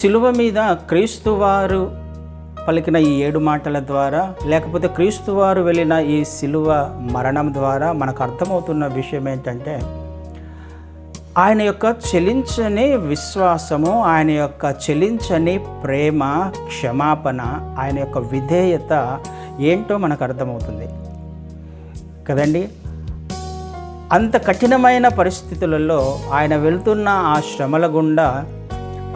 శిలువ మీద క్రీస్తువారు పలికిన ఈ ఏడు మాటల ద్వారా లేకపోతే క్రీస్తువారు వెళ్ళిన ఈ శిలువ మరణం ద్వారా మనకు అర్థమవుతున్న విషయం ఏంటంటే ఆయన యొక్క చెలించని విశ్వాసము ఆయన యొక్క చెలించని ప్రేమ క్షమాపణ ఆయన యొక్క విధేయత ఏంటో మనకు అర్థమవుతుంది. కదండి? అంత కఠినమైన పరిస్థితులలో ఆయన వెళ్తున్న ఆ శ్రమల గుండా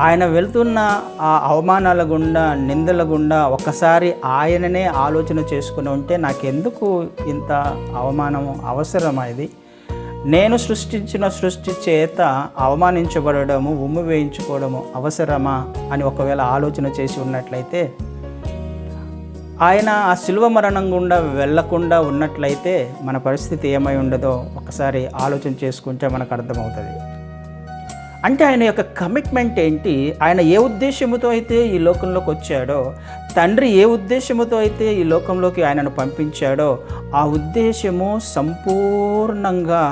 ఆయన వెళ్తున్న ఆ అవమానాల గుండా నిందల గుండా ఒకసారి ఆయననే ఆలోచన చేసుకుని ఉంటే నాకెందుకు ఇంత అవమానం అవసరమా ఇది? నేను సృష్టించిన సృష్టి చేత అవమానించబడము ఉమ్ము వేయించుకోవడము అవసరమా అని ఒకవేళ ఆలోచన చేసి ఉన్నట్లయితే? ఆయన ఆ శిల్వ మరణం గుండా వెళ్ళకుండా ఉన్నట్లయితే మన పరిస్థితి ఏమై ఉండదో ఒకసారి ఆలోచన చేసుకుంటే మనకు అర్థమవుతుంది. అంటే ఆయన యొక్క కమిట్మెంట్ ఏంటి? ఆయన ఏ ఉద్దేశముతో అయితే ఈ లోకంలోకి వచ్చాడో తండ్రి ఏ ఉద్దేశముతో అయితే ఈ లోకంలోకి ఆయనను పంపించాడో ఆ ఉద్దేశము సంపూర్ణంగా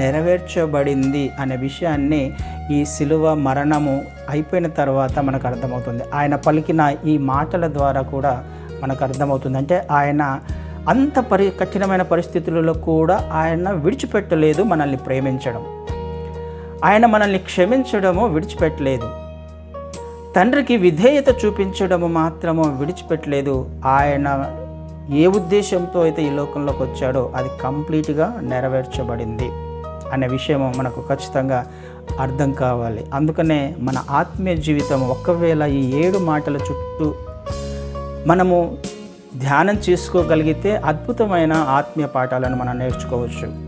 నెరవేర్చబడింది అనే విషయాన్ని ఈ శిలువ మరణము అయిపోయిన తర్వాత మనకు అర్థమవుతుంది. ఆయన పలికిన ఈ మాటల ద్వారా కూడా మనకు అర్థమవుతుంది. అంటే ఆయన అంత పరి కఠినమైన పరిస్థితులలో కూడా ఆయన విడిచిపెట్టలేదు మనల్ని ప్రేమించడం. ఆయన మనల్ని క్షమించడము విడిచిపెట్టలేదు. తండ్రికి విధేయత చూపించడము మాత్రము విడిచిపెట్టలేదు. ఆయన ఏ ఉద్దేశంతో అయితే ఈ లోకంలోకి వచ్చాడో అది కంప్లీట్గా నెరవేర్చబడింది అనే విషయం మనకు ఖచ్చితంగా అర్థం కావాలి. అందుకనే మన ఆత్మీయ జీవితం ఒకవేళ ఈ ఏడు మాటల చుట్టూ మనము ధ్యానం చేసుకోగలిగితే అద్భుతమైన ఆత్మీయ పాఠాలను మనం నేర్చుకోవచ్చు.